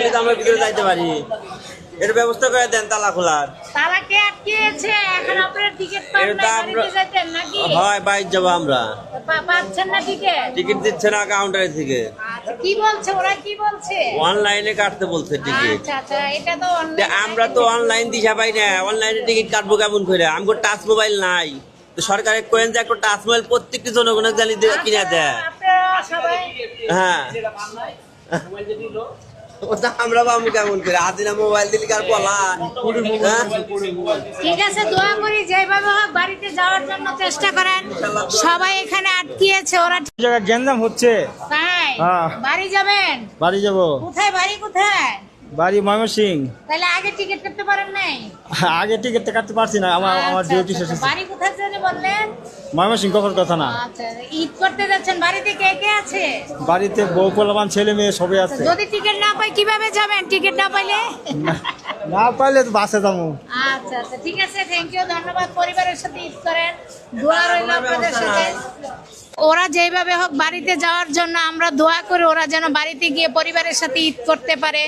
যদি আমরা ভিতরে যাইতে পারি। এর ব্যবস্থা করে দেন তালা খোলার। তারা কে আটকেছে এখন আপনারা টিকিট পান এটা না আমরা- বাড়িতে নাকি? হয় বাইর যাব আমরা। পাচ্ছেন না টিকিট টিকিট দিচ্ছে না কাউন্টারে থেকে আচ্ছা কি বলছে? ওরা কি বলছে? অনলাইনে কাটতে বলছে টিকিট আচ্ছা আচ্ছা এটা তো অনলাইন আমরা তো অনলাইন দিশা পাই না। অনলাইনে টিকিট কাটবো কেমন করে? আমগো টাচ মোবাইল নাই। তো সরকারের কোয়েন যে একটা টাচ মোবাইল প্রত্যেকটি জনগণের জানি কিনে দেয়। হ্যাঁ। ওটা আমরা পাবো কেমন করে? হাতিনা মোবাইল দিলে কার বলা হ্যাঁ? ঠিক আছে দোয়া করি যেভাবে হোক বাড়িতে যাওয়ার জন্য চেষ্টা করেন। সবাই এখানে আটকিয়েছে ওরা হচ্ছে। তাই? হ্যাঁ। বাড়ি যাবেন? বাড়ি যাব। কোথায় বাড়ি কোথায়? বাড়ি ময়মনসিং তাহলে আগে টিকিট করতে পারেন নাই? আগে টিকিটটা কাটতে পারছি না আমার আমার আচ্ছা, ডিউটি আচ্ছা, শেষ বাড়ি কোথায় বললেন? কখন কথা না? আচ্ছা ঈদ করতে যাচ্ছেন বাড়িতে কে কে আছে? বাড়িতে বউ পোলাবান ছেলে মেয়ে সবাই আছে। যদি টিকিট না পাই কীভাবে যাবেন? টিকিট না পাইলে? না পাইলে তো বাসে যাব। আচ্ছা আচ্ছা ঠিক আছে থ্যাংক ইউ ধন্যবাদ পরিবারের সাথে ঈদ করেন। দোয়া রইল আপনাদের সাথে। ওরা যেভাবে হোক বাড়িতে যাওয়ার জন্য আমরা দোয়া করি ওরা যেন বাড়িতে গিয়ে পরিবারের সাথে ঈদ করতে পারে।